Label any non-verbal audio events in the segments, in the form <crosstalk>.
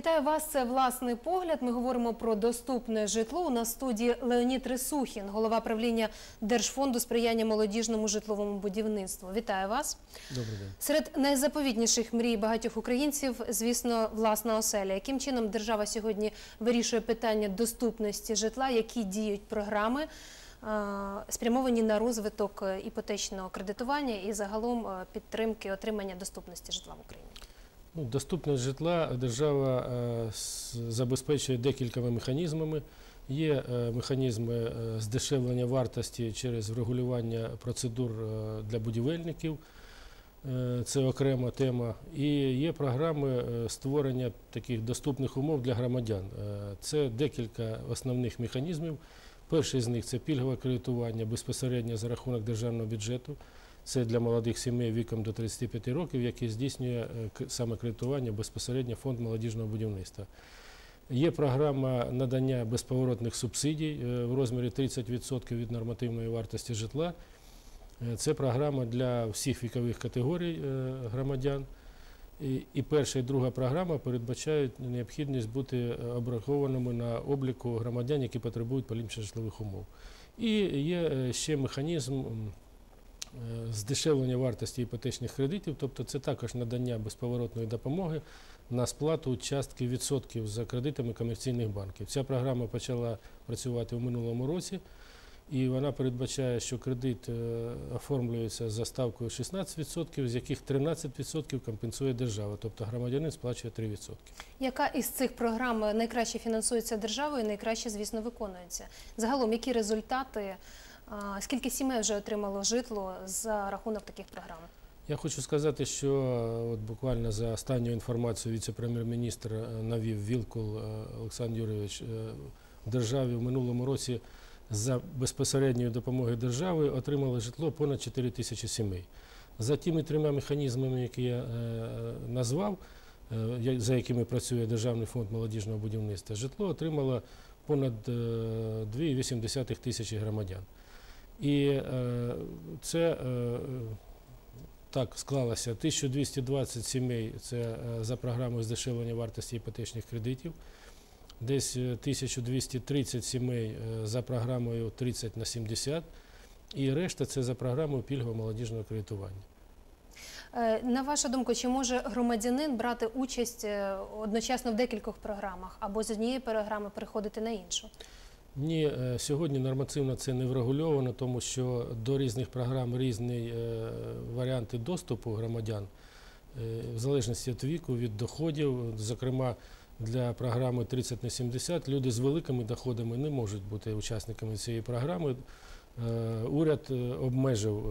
Вітаю вас. Це власний погляд. Ми говоримо про доступне житло. У нас студії Леонід Рисухін, голова правління Держфонду сприяння молодіжному житловому будівництву. Вітаю вас. Добрий день. Серед найзаповітніших мрій багатьох українців, звісно, власна оселя. Яким чином держава сьогодні вирішує питання доступності житла? Які діють програми? Спрямовані на розвиток іпотечного кредитування і загалом підтримки отримання доступності житла в Україні. Ну, доступність житла держава е, забезпечує декількома механізмами. Є е, механізми е, здешевлення вартості через врегулювання процедур для будівельників. Це окрема тема. І є програми створення таких доступних умов для громадян. Це декілька основних механізмів. Перший з них це пільгове кредитування безпосередньо за рахунок державного бюджету. Це для молодих сімей віком до 35 років, які здійснює е, саме кредитування безпосередньо фонд молодіжного будівництва. Є програма надання безповоротних субсидій е, в розмірі 30% від нормативної вартості житла. Е, Це програма для всіх вікових категорій громадян. І- перша і друга програма передбачають необхідність бути обрахованими на обліку громадян, які потребують поліпшення житлових умов. І є ще механізм здешевлення вартості іпотечних кредитів, тобто це також надання безповоротної допомоги на сплату частки відсотків за кредитами комерційних банків. Ця програма почала працювати у минулому році. І вона передбачає, що кредит е, оформлюється за ставкою 16%, з яких 13% компенсує держава, тобто громадянин сплачує 3%. Яка із цих програм найкраще фінансується державою, найкраще, звісно, виконується? Загалом, які результати, скільки сімей вже отримало житло за рахунок таких програм? Я хочу сказати, що е, от буквально за останню інформацію віце-прем'єр-міністр е, навів Вілкул е, Олександр Юрійович, в державі в минулому році за безпосередньою допомогою держави отримали житло понад 4 тисячі сімей. За тими трьома механізмами, які я назвав, за якими працює Державний фонд молодіжного будівництва, житло отримало понад е, 2,8 тисячі громадян. І е, це е, так склалося 1220 сімей це е, за програмою здешевлення вартості іпотечних кредитів, десь е, 1230 сімей за програмою 30 на 70, і решта це за програмою пільгового молодіжного кредитування. На вашу думку, чи може громадянин брати участь одночасно в декількох програмах або з однієї програми переходити на іншу? Ні, е, сьогодні нормативно це не врегульовано, тому що до різних програм різні е, варіанти доступу громадян, е, в залежності від віку, від доходів. Зокрема, для програми 30 на 70 люди з великими доходами не можуть бути учасниками цієї програми. Уряд обмежив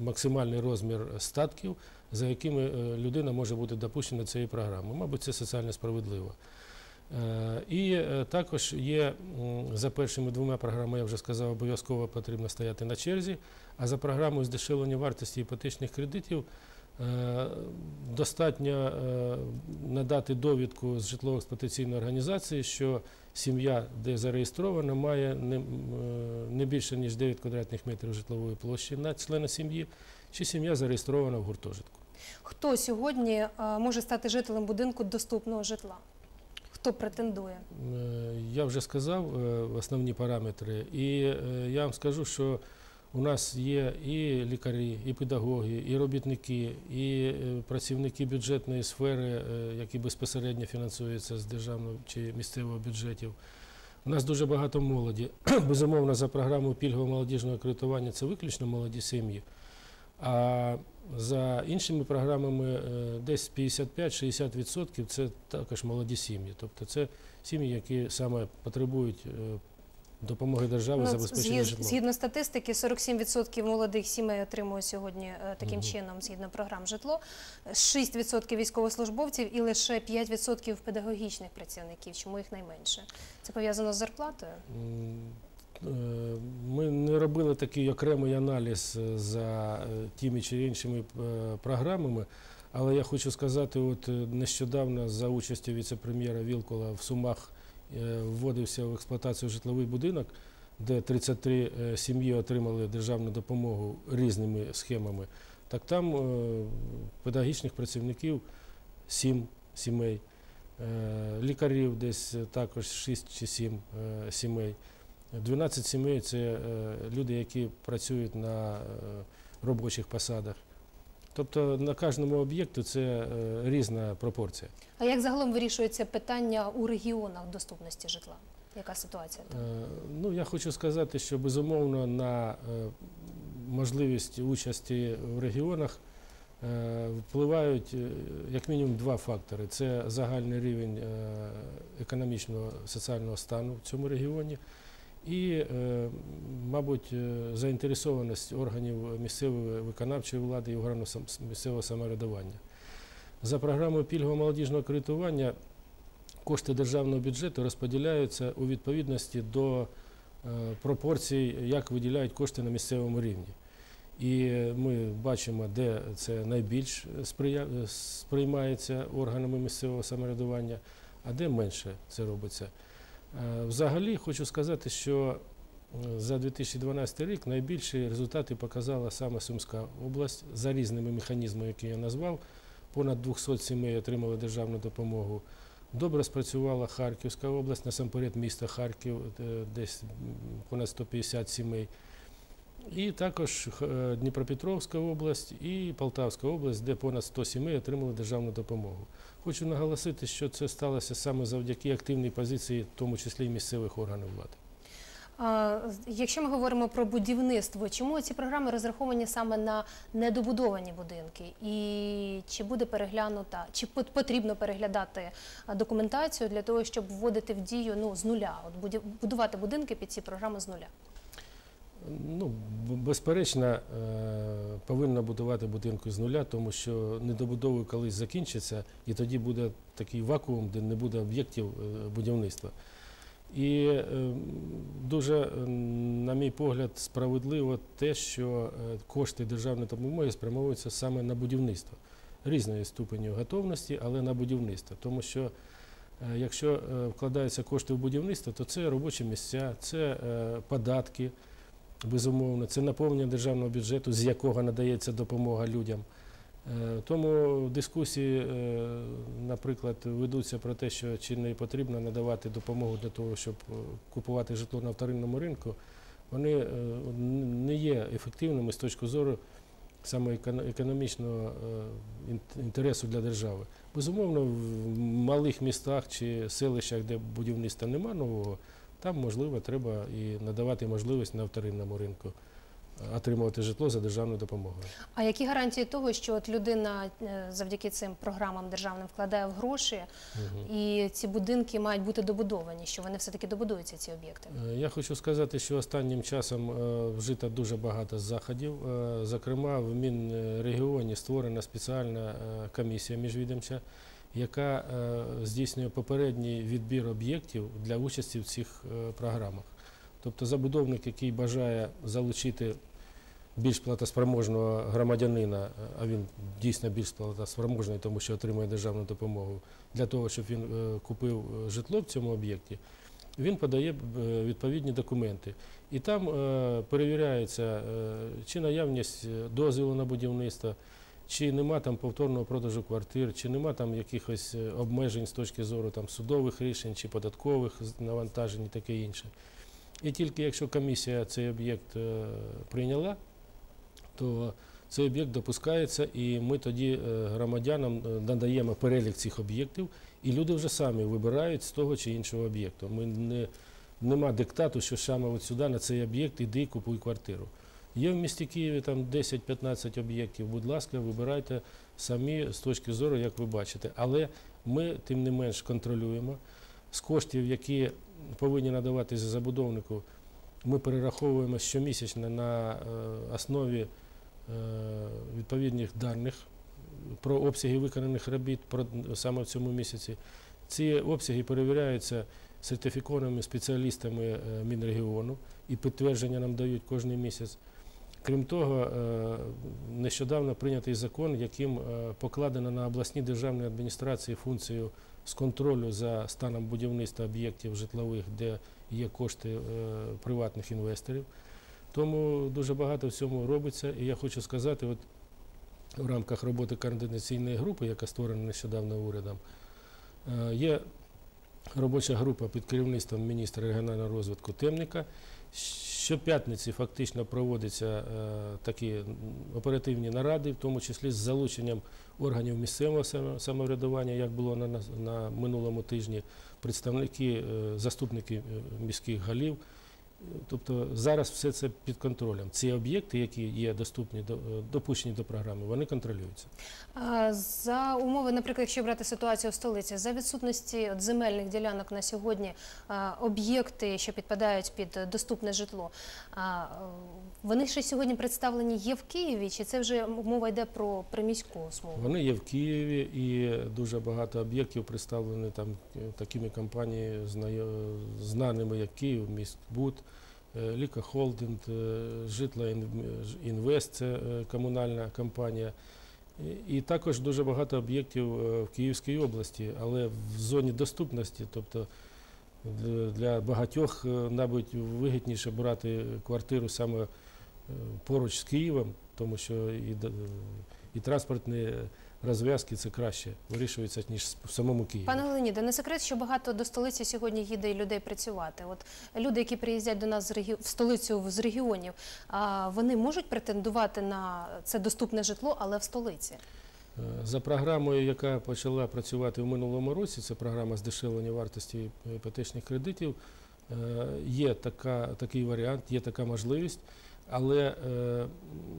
максимальний розмір статків, за якими людина може бути допущена до цієї програми. Мабуть, це соціально справедливо. Е, І е, також є за першими двома програмами, я вже сказав, обов'язково потрібно стояти на черзі. А за програмою здешевлення вартості іпотечних кредитів е, достатньо надати довідку з житлово-експлуатаційної організації, що сім'я, де зареєстрована, має не, більше ніж 9 квадратних метрів житлової площі на члена сім'ї, чи сім'я зареєстрована в гуртожитку. Хто сьогодні може стати жителем будинку доступного житла? Хто претендує? Е, Я вже сказав е, основні параметри, і е, я вам скажу, що у нас є і лікарі, і педагоги, і робітники, і працівники бюджетної сфери, які безпосередньо фінансуються з державного чи місцевого бюджетів. У нас дуже багато молоді. <clears throat> Безумовно, за програмою пільгового молодіжного кредитування це виключно молоді сім'ї. А за іншими програмами е, десь 55-60% це також молоді сім'ї. Тобто це сім'ї, які саме потребують е, допомоги держави Ну, забезпечення згід- житлом. Згідно статистики, 47% молодих сімей отримує сьогодні е, таким чином, згідно програм житло, 6% військовослужбовців і лише 5% педагогічних працівників. Чому їх найменше? Це пов'язано з зарплатою? Е, Ми не робили такий окремий аналіз е, за е, тими чи іншими е, програмами, але я хочу сказати, от е, нещодавно за участю віце-прем'єра Вілкола в Сумах е, вводився в експлуатацію житловий будинок, де 33 е, сім'ї отримали державну допомогу різними схемами. Так там е, педагогічних працівників 7 сімей. Е, Лікарів десь також 6 чи 7 е, сімей. 12 сімей це е, люди, які працюють на е, робочих посадах. Тобто на кожному об'єкту це е, різна пропорція. А як загалом вирішується питання у регіонах доступності житла? Яка ситуація там? Ну, я хочу сказати, що безумовно на можливість участі в регіонах впливають як мінімум два фактори: це загальний рівень економічного соціального стану в цьому регіоні. І, е, мабуть, е, заінтересованість органів місцевої виконавчої влади і органів місцевого самоврядування. За програмою пільгового молодіжного кредитування кошти державного бюджету розподіляються у відповідності до е, пропорцій, як виділяють кошти на місцевому рівні. І ми бачимо, де це найбільш сприймається органами місцевого самоврядування, а де менше це робиться. Е, Взагалі хочу сказати, що е, за 2012 рік найбільші результати показала саме Сумська область за різними механізмами, які я назвав. Понад 200 сімей отримали державну допомогу. Добре спрацювала Харківська область, насамперед місто Харків, е, десь понад 150 сімей. І також е, Дніпропетровська область і Полтавська область, де понад 100 сімей отримали державну допомогу. Хочу наголосити, що це сталося саме завдяки активній позиції, в тому числі і місцевих органів влади. А, якщо ми говоримо про будівництво, чому ці програми розраховані саме на недобудовані будинки? І чи буде переглянута, чи пот- потрібно переглядати документацію для того, щоб вводити в дію ну, з нуля, от будувати будинки під ці програми з нуля? Ну, безперечно, е, повинна будувати будинку з нуля, тому що недобудови колись закінчаться, і тоді буде такий вакуум, де не буде об'єктів е, будівництва. І е, дуже, на мій погляд, справедливо те, що кошти державної допомоги спрямовуються саме на будівництво різної ступені готовності, але на будівництво. Тому що якщо вкладаються кошти в будівництво, то це робочі місця, це податки. Безумовно, це наповнення державного бюджету, з якого надається допомога людям. Е, Тому дискусії, е, наприклад, ведуться про те, що чи не потрібно надавати допомогу для того, щоб е, купувати житло на вторинному ринку, вони не є ефективними з точки зору саме економічного інтересу для держави. Безумовно, в малих містах чи селищах, де будівництва нема нового, там, можливо, треба і надавати можливість на вторинному ринку е, отримувати житло за державною допомогою. А які гарантії того, що от людина е, завдяки цим програмам державним вкладає в гроші, Мгм. і ці будинки мають бути добудовані, що вони все-таки добудуються, ці об'єкти? Е, Я хочу сказати, що останнім часом вжито дуже багато заходів. Зокрема, в Мінрегіоні створена спеціальна комісія міжвідомча, яка е, здійснює попередній відбір об'єктів для участі в цих е, програмах. Тобто забудовник, який бажає залучити більш платоспроможного громадянина, е, а він дійсно більш платоспроможний, тому що отримує державну допомогу, для того, щоб він купив житло в цьому об'єкті, він подає відповідні документи. І там перевіряється, чи наявність дозволу на будівництво, чи нема там повторного продажу квартир, чи нема там якихось е, обмежень з точки зору там, судових рішень чи податкових навантажень і таке інше. І тільки якщо комісія цей об'єкт е, прийняла, то цей об'єкт допускається, і ми тоді е, громадянам надаємо перелік цих об'єктів, і люди вже самі вибирають з того чи іншого об'єкту. Ми не, нема диктату, що саме от сюди на цей об'єкт іди купуй квартиру. Є в місті Києві там 10-15 об'єктів. Будь ласка, вибирайте самі з точки зору, як ви бачите. Але ми тим не менш контролюємо з коштів, які повинні надаватися забудовнику. Ми перераховуємо щомісячно на е, основі е, відповідних даних про обсяги виконаних робіт саме в цьому місяці. Ці обсяги перевіряються сертифікованими спеціалістами е, Мінрегіону і підтвердження нам дають кожен місяць. Крім того, е, нещодавно прийнятий закон, яким е, покладено на обласні державні адміністрації функцію з контролю за станом будівництва об'єктів житлових, де є кошти е, приватних інвесторів. Тому дуже багато в цьому робиться. І я хочу сказати, от в рамках роботи координаційної групи, яка створена нещодавно урядом, Є робоча група під керівництвом міністра регіонального розвитку Темника. Щоп'ятниці фактично проводяться е, такі оперативні наради, в тому числі з залученням органів місцевого самоврядування, як було на, на минулому тижні, представники, е, заступники е, міських голів. Тобто зараз все це під контролем. Ці об'єкти, які є доступні до е, допущені до програми, вони контролюються. А, За умови, наприклад, якщо брати ситуацію в столиці, за відсутності от земельних ділянок на сьогодні, об'єкти, що підпадають під доступне житло, е, вони ще сьогодні представлені є в Києві, чи це вже мова йде про приміську смугу? Вони є в Києві і дуже багато об'єктів представлені там е, такими компаніями знайо- знаними, як Київ, Міськбуд, е, Ліка Холдинг, е, Житла Інвест, це е, комунальна компанія. І- також дуже багато об'єктів е, в Київській області, але в зоні доступності, тобто для- багатьох, е, мабуть, вигідніше брати квартиру саме е, поруч з Києвом, тому що і, і розв'язки це краще вирішується, ніж в самому Києві. Пане Леоніде, не секрет, що багато до столиці сьогодні їде і людей працювати. От люди, які приїздять до нас з регі... в столицю з регіонів, а вони можуть претендувати на це доступне житло, але в столиці. Е, За програмою, яка почала працювати в минулому році, це програма здешевлення вартості іпотечних кредитів. е, Є така, такий варіант, є така можливість, але е,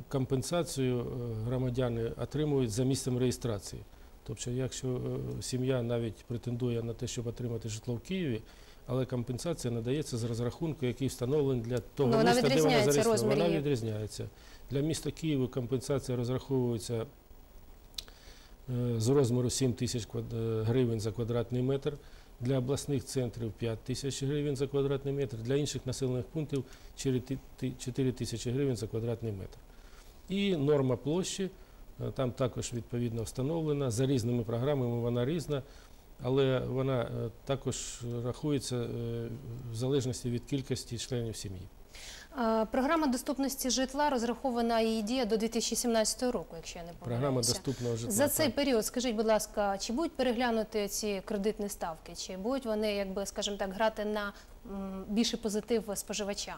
компенсацію е, громадяни отримують за місцем реєстрації. Тобто, якщо е, сім'я навіть претендує на те, щоб отримати житло в Києві, але компенсація надається з розрахунку, який встановлений для того Ну, міста, де вона зареєстрована. Вона відрізняється. Для міста Києва компенсація розраховується з розміру 7 тисяч гривень за квадратний метр, для обласних центрів 5 тисяч гривень за квадратний метр, для інших населених пунктів 4 тисячі гривень за квадратний метр. І норма площі е, там також відповідно встановлена. За різними програмами вона різна, але вона е, також рахується е, в залежності від кількості членів сім'ї. А, Програма доступності житла розрахована її дія до 2017 року, якщо я не Програма доступного житла. За цей період, скажіть, будь ласка, чи будуть переглянути ці кредитні ставки, чи будуть вони, якби, скажімо так, грати на більший позитив споживача?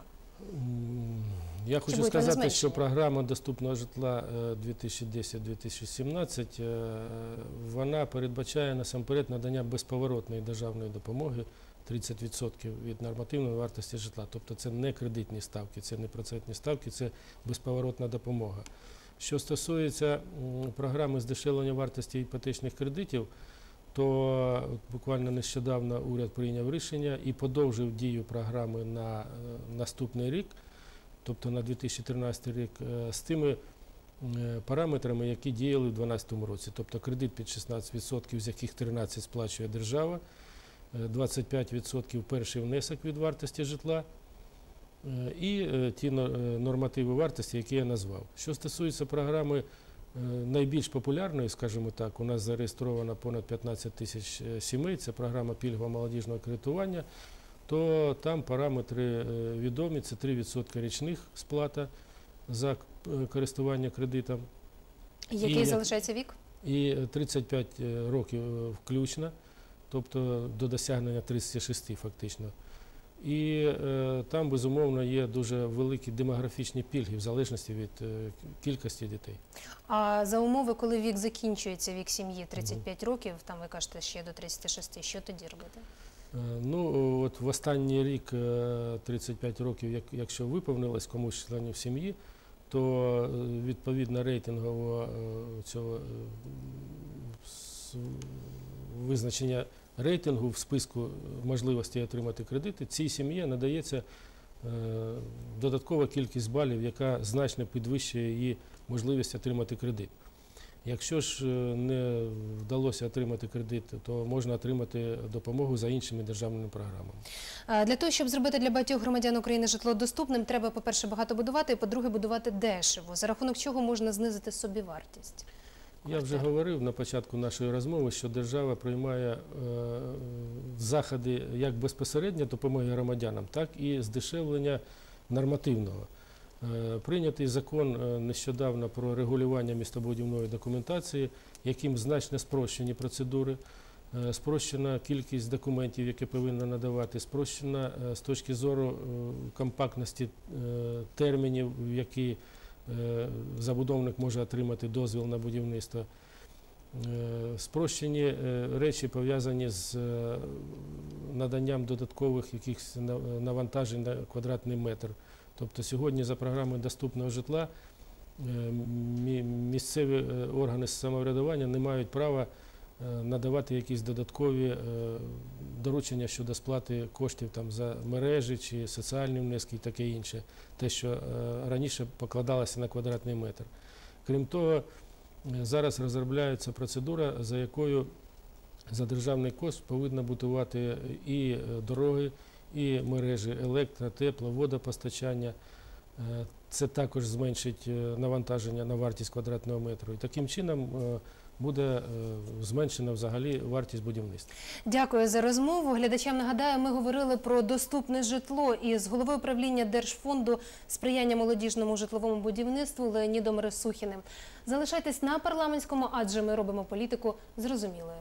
Я хочу сказати, що програма доступного житла е, 2010-2017 е, вона передбачає насамперед надання безповоротної державної допомоги 30% від нормативної вартості житла. Тобто це не кредитні ставки, це не процентні ставки, це безповоротна допомога. Що стосується програми здешевлення вартості іпотечних кредитів, то буквально нещодавно уряд прийняв рішення і подовжив дію програми на е, наступний рік, тобто на 2013 рік, е, з тими е, параметрами, які діяли в 2012 році. Тобто кредит під 16%, з яких 13% сплачує держава, 25% перший внесок від вартості житла. е, І е, ті е, нормативи вартості, які я назвав. Що стосується програми найбільш популярної, скажімо так, у нас зареєстровано понад 15 тисяч сімей, це програма пільгового молодіжного кредитування, то там параметри відомі, це 3% річних сплата за користування кредитом Який І- залишається вік? і е, 35 років включно, тобто до досягнення 36 фактично. І е, там, безумовно, є дуже великі демографічні пільги в залежності від е, кількості дітей. А за умови, коли вік закінчується, вік сім'ї 35 років, там ви кажете ще до 36, що тоді робити? Е, Ну, от в останній рік е, 35 років, як- якщо виповнилось комусь членів сім'ї, то е, відповідно рейтингового е, цього е, визначення рейтингу в списку можливостей отримати кредити, цій сім'ї надається е, додаткова кількість балів, яка значно підвищує її можливість отримати кредит. Якщо ж е, не вдалося отримати кредит, то можна отримати допомогу за іншими державними програмами. Для того, щоб зробити для багатьох громадян України житло доступним, треба, по-перше, багато будувати, і по-друге, будувати дешево, за рахунок чого можна знизити собівартість. Я вже говорив на початку нашої розмови, що держава приймає е, заходи як безпосередньо допомоги громадянам, так і здешевлення нормативного. Е, Прийнятий закон е, нещодавно про регулювання містобудівної документації, яким значно спрощені процедури. спрощена кількість документів, які повинна надавати, спрощена з точки зору компактності термінів, які забудовник може отримати дозвіл на будівництво. Е, Спрощені е, речі пов'язані з е, наданням додаткових якихось навантажень на квадратний метр. Тобто сьогодні за програмою доступного житла е, місцеві е, органи самоврядування не мають права е, надавати якісь додаткові е, доручення щодо сплати коштів там, за мережі чи соціальні внески і таке інше, те, що е, раніше покладалося на квадратний метр. Крім того, е, зараз розробляється процедура, за якою за державний кошт повинна будувати і е, дороги, і мережі електро, тепло, водопостачання. Е, Це також зменшить е, навантаження на вартість квадратного метру. І таким чином е, буде зменшена взагалі вартість будівництва. Дякую за розмову. Глядачам нагадаю, ми говорили про доступне житло із головою управління Держфонду сприяння молодіжному житловому будівництву Леонідом Ресухіним. Залишайтесь на парламентському, адже ми робимо політику зрозумілою.